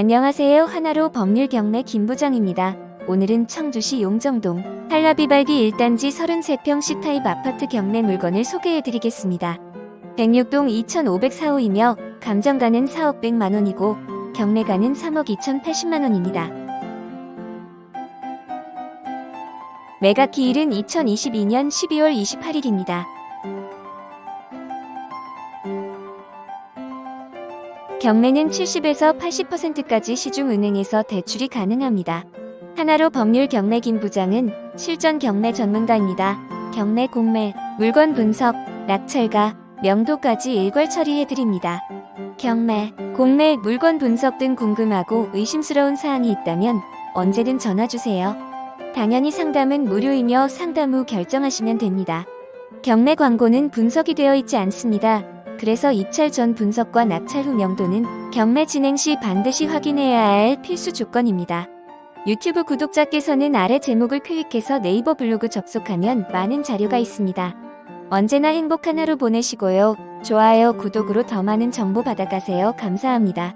안녕하세요. 하나로 법률 경매 김부장입니다. 오늘은 청주시 용정동 한라비발기 1단지 33평 C타입 아파트 경매 물건을 소개해드리겠습니다. 106동 2,504호이며 감정가는 4억 100만 원이고 경매가는 3억 2,080만 원입니다. 매각 기일은 2022년 12월 28일입니다. 경매는 70에서 80%까지 시중은행에서 대출이 가능합니다. 하나로 법률 경매 김 부장은 실전 경매 전문가입니다. 경매 공매, 물건 분석, 낙찰가, 명도까지 일괄 처리해드립니다. 경매, 공매, 물건 분석 등 궁금하고 의심스러운 사항이 있다면 언제든 전화주세요. 당연히 상담은 무료이며 상담 후 결정하시면 됩니다. 경매 광고는 분석이 되어 있지 않습니다. 그래서 입찰 전 분석과 낙찰 후 명도는 경매 진행 시 반드시 확인해야 할 필수 조건입니다. 유튜브 구독자께서는 아래 제목을 클릭해서 네이버 블로그 접속하면 많은 자료가 있습니다. 언제나 행복한 하루 보내시고요. 좋아요, 구독으로 더 많은 정보 받아가세요. 감사합니다.